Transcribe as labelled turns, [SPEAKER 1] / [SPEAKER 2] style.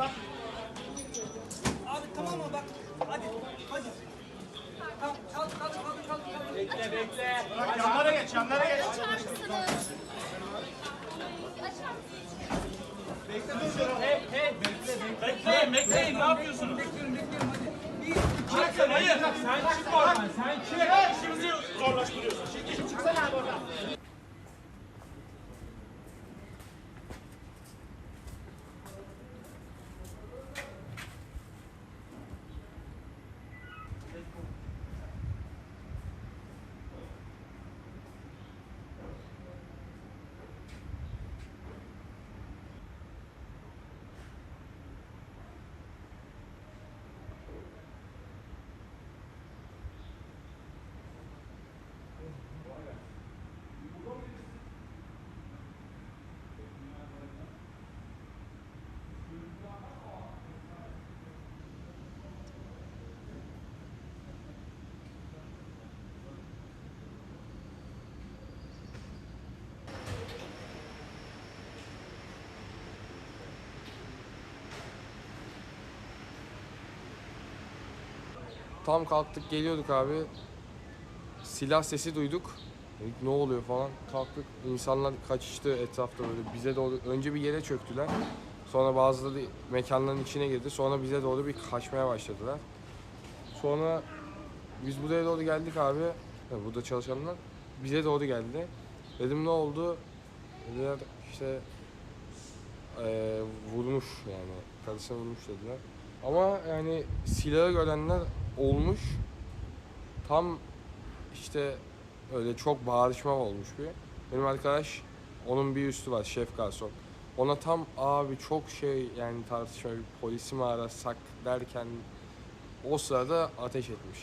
[SPEAKER 1] Abi tamam mı bak. Hadi. Hadi. Tamam. Kalk kalk kalk kalk. kalk.
[SPEAKER 2] Bekle bekle.
[SPEAKER 3] Yanlara geç, yanlara geç.
[SPEAKER 4] Açar mısınız? Açar mısınız?
[SPEAKER 2] Hey hey bekle bekle. Bekleyin ne yapıyorsunuz?
[SPEAKER 1] Bekliyorum bekliyorum hadi. Bir,
[SPEAKER 2] Çıkın hayır. Sen çık oradan sen çık. İşimizi zorlaştırıyorsun. Şimdi çıksana abi oradan.
[SPEAKER 5] Tam kalktık geliyorduk abi. Silah sesi duyduk. Dedik ne oluyor falan. Kalktık. İnsanlar kaçıştı etrafta böyle bize doğru. Önce bir yere çöktüler. Sonra bazıları mekanların içine girdi. Sonra bize doğru bir kaçmaya başladılar. Sonra biz buraya doğru geldik abi. Yani burada çalışanlar bize doğru geldi. Dedim ne oldu? Dediler işte eee, vurmuş yani. Karısına vurmuş dediler. Ama yani silahı görenler olmuş. Tam işte öyle çok bağırışma olmuş bir. Benim arkadaş onun bir üstü var şef garson. Ona tam abi çok şey yani tartışma bir polisi mi arasak derken o sırada ateş etmiş.